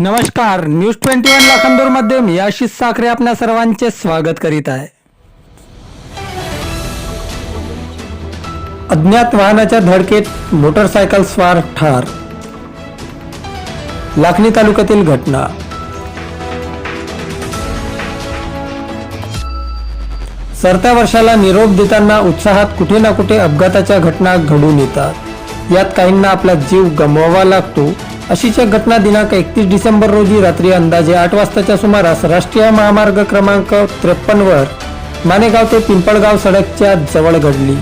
नमस्कार news twenty one लाखांदूरमध्ये मी आशिष साखरे आपल्या सर्वांचे स्वागत करीत आहे. अज्ञात वाहनाच्या धडकेत मोटरसायकल स्वार ठार. लाखणी तालुक्यातील घटना. सरत्या वर्षाला निरोप देताना उत्साहात कुठे ना कुठे अपघाताच्या घटना घडून येतात. यात काहींना आपला जीव गमवावा लागतो. अशीच एक घटना दिनांक एकतीस डिसेंबर रोजी रात्री अंदाजे आठ वाजताच्या सुमारास राष्ट्रीय महामार्ग क्रमांक त्रेपन्नवर मानेगाव ते पिंपळगाव सडकच्या जवळ घडली.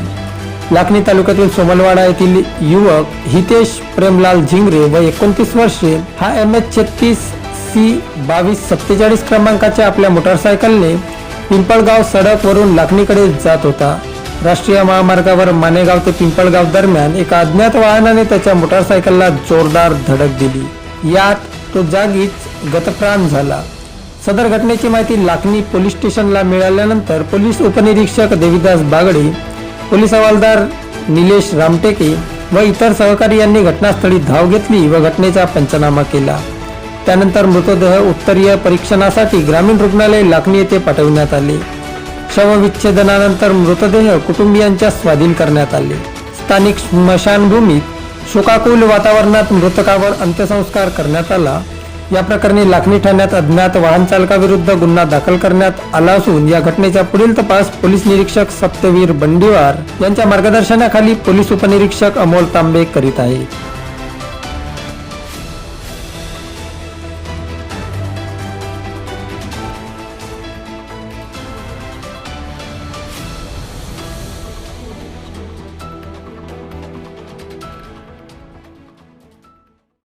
लाखणी तालुक्यातील सोमलवाडा येथील युवक हितेश प्रेमलाल झिंगरे व एकोणतीस वर्षे. हा एम एच छत्तीस सी बावीस सत्तेचाळीस क्रमांकाच्या आपल्या मोटरसायकलने पिंपळगाव सडकवरून लाखणीकडे जात होता. राष्ट्रीय महामार्गावर मानेगाव ते पिंपळगाव दरम्यान एका अज्ञात वाहनाने त्याच्या मोटरसायकलला जोरदार धडक दिली. यात तो जागीच गतप्राण झाला. सदर घटनेची माहिती लाखनी पोलीस स्टेशनला मिळाल्यानंतर पोलीस उपनिरीक्षक देवीदास बागडे पोलीस हवालदार निलेश रामटेके व इतर सहकारी यांनी घटनास्थळी धाव घेतली व घटनेचा पंचनामा केला. त्यानंतर मृतदेह उत्तरीय परीक्षणासाठी ग्रामीण रुग्णालय लाखनी येथे पाठविण्यात आले. शवविच्छेदनानंतर मृतदेह कुटुंबियांच्या स्वाधीन करण्यात आले. स्थानिक स्मशानभूमीत शोकाकुल वातावरणात मृतकावर अंत्यसंस्कार करण्यात आला. या प्रकरणी लाखणी ठाण्यात अज्ञात वाहन चालकाविरुद्ध गुन्हा दाखल करण्यात आला असून या घटनेचा पुढील तपास पोलीस निरीक्षक सप्तवीर बंडीवार यांच्या मार्गदर्शनाखाली पोलीस उपनिरीक्षक अमोल तांबे करीत आहे